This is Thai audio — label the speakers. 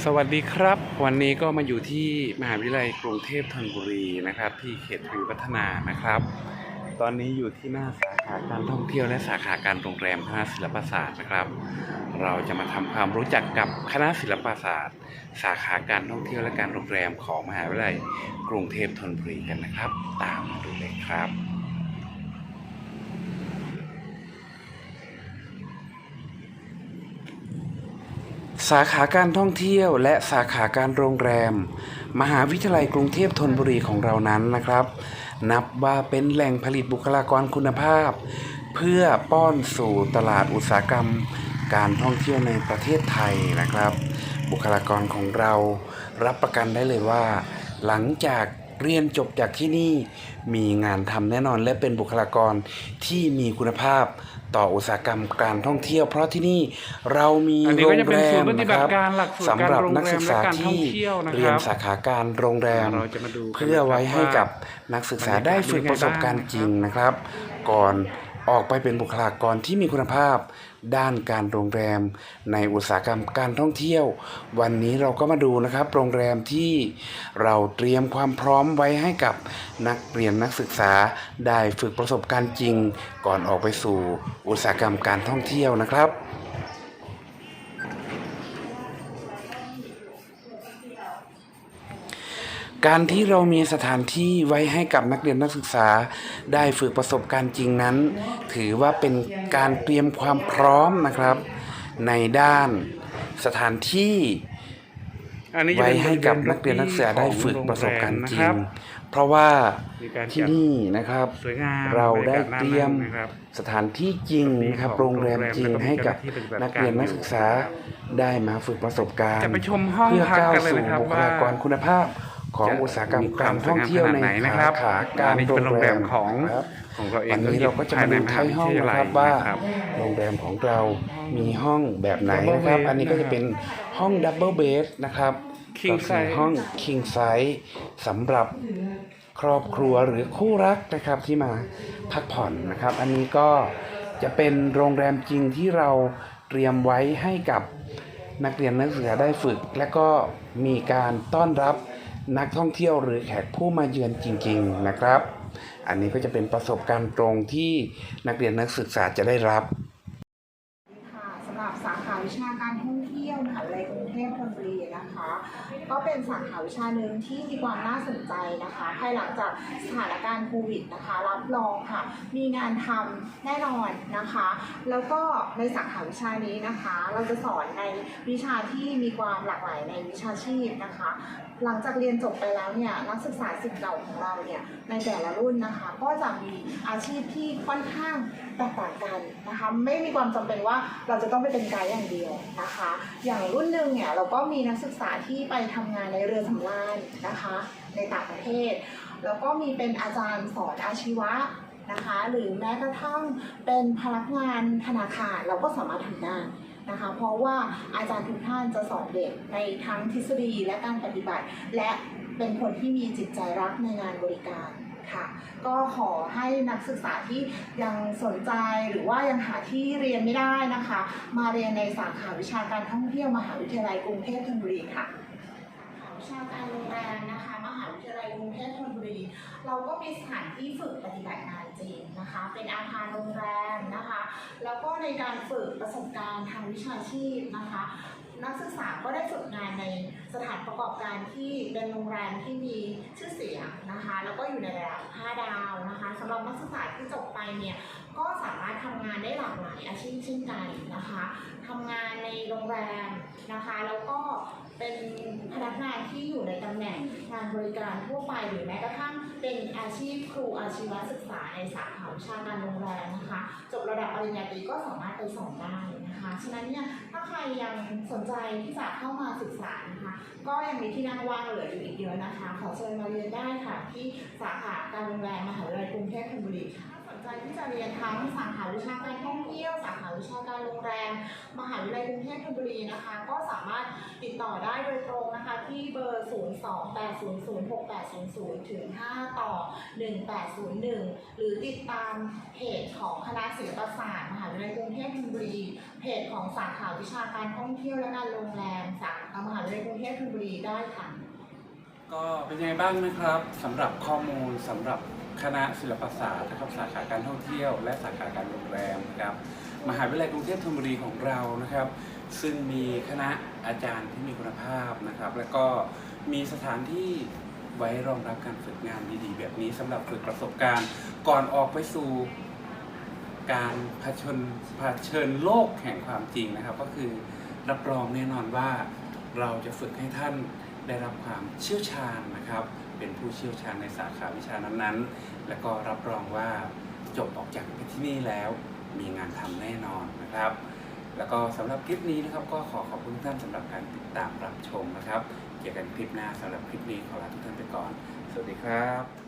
Speaker 1: สวัสดีครับ วันนี้ก็มาอยู่ที่มหาวิทยาลัยกรุงเทพธนบุรีนะครับ ที่เขตทวีวัฒนานะครับ ตอนนี้อยู่ที่หน้าสาขาการท่องเที่ยวและสาขาการโรงแรมคณะศิลปศาสตร์นะครับ เราจะมาทำความรู้จักกับคณะศิลปศาสตร์ สาขาการท่องเที่ยวและการโรงแรมของมหาวิทยาลัยกรุงเทพธนบุรีกันนะครับ ตามมาดูเลยครับ สาขาการท่องเที่ยวและสาขาการโรงแรม มหาวิทยาลัยกรุงเทพธนบุรีของเรานั้นนะครับ นับว่าเป็นแหล่งผลิตบุคลากรคุณภาพ เพื่อป้อนสู่ตลาดอุตสาหกรรม การท่องเที่ยวในประเทศไทยนะครับ บุคลากรของเรารับประกันได้เลยว่า หลังจาก เรียนจบจากที่นี่มีงานทำแน่นอนและเป็นบุคลากรที่มีคุณภาพต่ออุตสาหกรรมการท่องเที่ยว เพราะที่นี่เรามี
Speaker 2: อันนี้
Speaker 1: โร
Speaker 2: ก็
Speaker 1: ง
Speaker 2: จะเป็น
Speaker 1: แร
Speaker 2: ศูน
Speaker 1: ม
Speaker 2: ย์ปฏิ
Speaker 1: นะ
Speaker 2: บั
Speaker 1: ค
Speaker 2: ติ
Speaker 1: รับ
Speaker 2: การหลักสูตร
Speaker 1: สำหรับ
Speaker 2: การโรง
Speaker 1: นักศึกษา
Speaker 2: แรมและการท่อง
Speaker 1: ที่
Speaker 2: เที่ยวนะครับ
Speaker 1: เรียนสาขาการโรงแรม
Speaker 2: เราจะมาดูกัน
Speaker 1: เพื่อไว้ให้กับนักศึกษาได้ฝึกประสบการณ์จริงนะครับ ก่อน ออกไปเป็นบุคลากรที่มีคุณภาพ ด้านการโรงแรม ในอุตสาหกรรมการท่องเที่ยว วันนี้เราก็มาดูนะครับ โรงแรมที่เราเตรียมความพร้อมไว้ให้กับนักเรียนนักศึกษา ได้ฝึกประสบการณ์จริง ก่อนออกไปสู่อุตสาหกรรมการท่องเที่ยวนะครับ การที่เรามีสถานที่ไว้ให้กับนักเรียนนักศึกษา ได้ฝึกประสบการณ์จริงนั้น ถือว่าเป็นการเตรียมความพร้อมนะครับ ในด้านสถานที่
Speaker 2: อันนี้จะ
Speaker 1: ไว้
Speaker 2: เป็น
Speaker 1: ให้กับนักเรียนนักศึกษาได้ฝึกประสบการณ์จริง เพราะว่า
Speaker 2: มีการ
Speaker 1: ที่
Speaker 2: จัด
Speaker 1: นี่นะครับ
Speaker 2: สวยงาม
Speaker 1: เราได้
Speaker 2: บกศน่า
Speaker 1: เตรียม
Speaker 2: นั่งนะครับ
Speaker 1: สถานที่จริงนะครับ
Speaker 2: ของ
Speaker 1: โรงแรมจริง
Speaker 2: โรงแรม
Speaker 1: ให้กับ
Speaker 2: แล้วก็มีเจ้าหน้าที่ปฏิบัติ
Speaker 1: นักเรียน
Speaker 2: การ
Speaker 1: นักศึกษาได้มาฝึกประสบการณ์
Speaker 2: จะไปชมห้อง
Speaker 1: เพื่อ
Speaker 2: พัก
Speaker 1: ก้าว
Speaker 2: กันเลย
Speaker 1: สู่
Speaker 2: นะครับ
Speaker 1: บุคลากร
Speaker 2: ว่า
Speaker 1: คุณภาพ ของ
Speaker 2: จะ
Speaker 1: อุตสาหกรรม
Speaker 2: มีควา
Speaker 1: การ
Speaker 2: ม
Speaker 1: ท่องเที่ยวใน
Speaker 2: สวยงามขนาดไหนนะครับ
Speaker 1: สาขาการ
Speaker 2: อันนี้เป็นโรงแรมของ
Speaker 1: ครับ
Speaker 2: ของเราเอง
Speaker 1: วันนี้เราก็จะมาดูท้ายห้องนะครับว่า
Speaker 2: นะครับ
Speaker 1: โรงแรมของเรามีห้องแบบไหน
Speaker 2: Double
Speaker 1: นะครับ
Speaker 2: bed
Speaker 1: อันนี้ก็จะเป็นห้องดับเบิลเบดนะครับ
Speaker 2: King
Speaker 1: ก็คือ
Speaker 2: size
Speaker 1: ห้อง king size สำหรับครอบครัวหรือคู่รักนะครับที่มาพักผ่อนนะครับ อันนี้ก็จะเป็นโรงแรมจริงที่เราเตรียมไว้ให้กับนักเรียนนักศึกษาได้ฝึก และก็มีการต้อนรับ นักท่องเที่ยวหรือแขกผู้มาเยือนจริง ๆ นะครับ อันนี้ก็จะเป็นประสบการณ์ตรงที่นักเรียนนักศึกษาจะได้รับ
Speaker 3: ค่ะสำหรับสาขาวิชาการท่องเที่ยวมหาวิทยาลัยกรุงเทพธนบุรีนะคะ ก็เป็นสาขาวิชาหนึ่งที่มีความน่าสนใจนะคะ ภายหลังจากสถานการณ์โควิดนะคะ รับรองค่ะ มีงานทำแน่นอนนะคะ แล้วก็ในสาขาวิชานี้นะคะ เราจะสอนในวิชาที่มีความหลากหลายในวิชาชีพนะคะ หลังจากเรียนจบไปแล้วเนี่ยนักศึกษาสิทธิ์เก่าของเราเนี่ยในแต่ละรุ่นนะคะ ก็จะมีอาชีพที่ค่อนข้างแตกต่างกันนะคะไม่มีความจำเป็นว่าเราจะต้องไปเป็นไกด์อย่างเดียวนะคะ อย่างรุ่นหนึ่งเนี่ยเราก็มีนักศึกษาที่ไปทำงานในเรือสำราญนะคะ ในต่างประเทศ แล้วก็มีเป็นอาจารย์สอนอาชีวะนะคะ หรือแม้กระทั่งเป็นพนักงานธนาคารเราก็สามารถทำได้นะคะ เพราะว่าอาจารย์ทุกท่านจะสอนเด็กในทั้งทฤษฎีและการปฏิบัติ และเป็นคนที่มีจิตใจรักในงานบริการค่ะ ก็ขอให้นักศึกษาที่ยังสนใจหรือว่ายังหาที่เรียนไม่ได้นะคะ มาเรียนในสาขาวิชาการท่องเที่ยวมหาวิทยาลัยกรุงเทพธนบุรีค่ะ การโรงแรมนะคะ มหาวิทยาลัยกรุงเทพธนบุรี เราก็มีสถานที่ฝึกปฏิบัติงานจริงนะคะ เป็นอาคารโรงแรมนะคะ แล้วก็ในการฝึกประสบการณ์ทางวิชาชีพนะคะ นักศึกษาก็ได้ฝึกงานในสถานประกอบการที่เป็นโรงแรมที่มีชื่อเสียงนะคะ แล้วก็อยู่ในระดับ5ดาวนะคะสำหรับนักศึกษาที่จบไปเนี่ยก็สาายอาชีพเช่นกันนะคะทำงานในโรงแรมนะคะ แล้วก็เป็นพนักงานที่อยู่ในตำแหน่งงานบริการทั่วไปหรือแม้กระทั่งเป็นอาชีพครูอาชีวศึกษาในสาขาวิชาการโรงแรมนะคะจบระดับปริญญาตรีก็สามารถไปสอนได้นะคะฉะนั้นเนี่ยถ้าใครยังสนใจที่จะเข้ามาศึกษานะคะ ก็ยังมีที่นั่งว่างเหลืออยู่อีกเยอะนะคะ ขอเชิญมาเรียนได้ค่ะที่สาขาการโรงแรมมหาวิทยาลัยกรุงเทพธนบุรีค่ะ ใจที่จะเรียนทั้งสาขาวิชาการท่องเที่ยว สาขาวิชาการโรงแรม มหาวิทยาลัยกรุงเทพธนบุรีนะคะ ก็สามารถติดต่อได้โดยตรงนะคะที่เบอร์ 028006800 ถึง 5 ต่อ 1801 หรือติดตามเพจของคณะศิลปศาสตร์ มหาวิทยาลัยกรุงเทพธนบุรี เพจของสาขาวิชาการท่องเที่ยวและการโรงแรมสาขามหาวิทยาลัยลัยกรุงเทพธนบุรีได้ค่ะ
Speaker 1: ก็เป็นยังไงบ้างนะครับสำหรับข้อมูลสำหรับ คณะศิลปศาสตร์นะครับสาขาการท่องเที่ยว และสาขาการโรงแรมนะครับมหาวิทยาลัยกรุงเทพธนบุรีของเรานะครับ ซึ่งมีคณะอาจารย์ที่มีคุณภาพนะครับ แล้วก็มีสถานที่ไว้รองรับการฝึกงานดีๆ แบบนี้สำหรับฝึกประสบการณ์ ก่อนออกไปสู่การเผชิญเผชิญโลกแห่งความจริงนะครับ ก็คือรับรองแน่นอนว่าเราจะฝึกให้ท่านได้รับความเชี่ยวชาญนะครับ เป็นผู้เชี่ยวชาญในสาขาวิชานั้นๆ แล้วก็รับรองว่าจบออกจากที่นี่แล้วมีงานทำแน่นอนนะครับ แล้วก็สำหรับคลิปนี้นะครับก็ขอขอบคุณทุกท่านสำหรับการติดตามรับชมนะครับ เจอกันคลิปหน้าสำหรับคลิปนี้ขอลาทุกท่านไปก่อน สวัสดีครับ